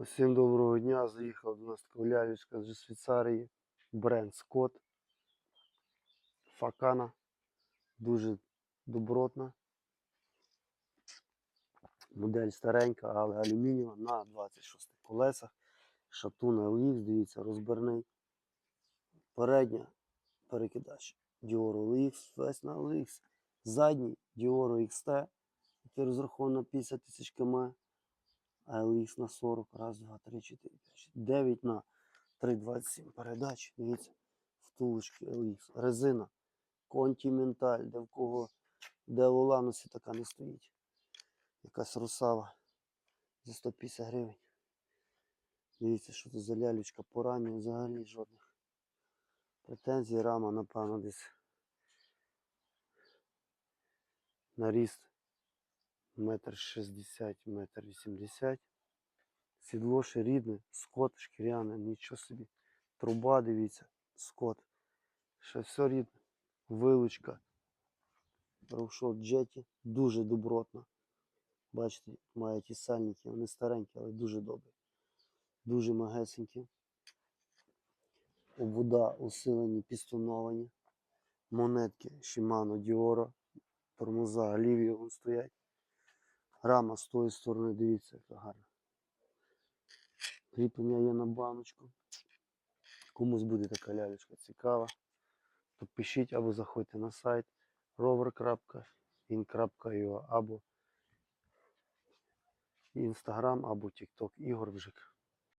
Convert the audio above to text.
Усім доброго дня. Заїхав до нас така лялечка з Швейцарії. Бренд Scott. Факана. Дуже добротна. Модель старенька, але алюмінієва на 26 колесах. Шатун LX, дивіться, розбірний. Передня перекидач Dior LX, весь на LX. Задній Dior XT, який розрахований на 50 тисяч км. А LX на 40. Раз, два, три, чотири, п'ять, шість. 9 на 3,27 передач. Дивіться, втулочки LX. Резина. Континенталь, де в кого, де в Оланусі така не стоїть. Якась русава за 150 гривень. Дивіться, що це за лялючка по взагалі жодних претензій. Рама, напевно, десь на ріст метр шістдесят, метр вісімдесят. Сідло ще рідне, скот шкіряне, нічого собі. Труба, дивіться, скот. Ще все рідне. Вилучка. Ровшот джеті. Дуже добротна. Бачите, має ті сальники, вони старенькі, але дуже добрі. Дуже магесенькі. Обвода усилені, пістоновані. Монетки Shimano Dioro. Тормоза вон стоять. Рама з тої сторони, дивіться, яка гарна. Кріплення є на баночку. Комусь буде така лялечка цікава, то пишіть або заходьте на сайт rover.in.ua або Instagram, або TikTok Ігор Вжик.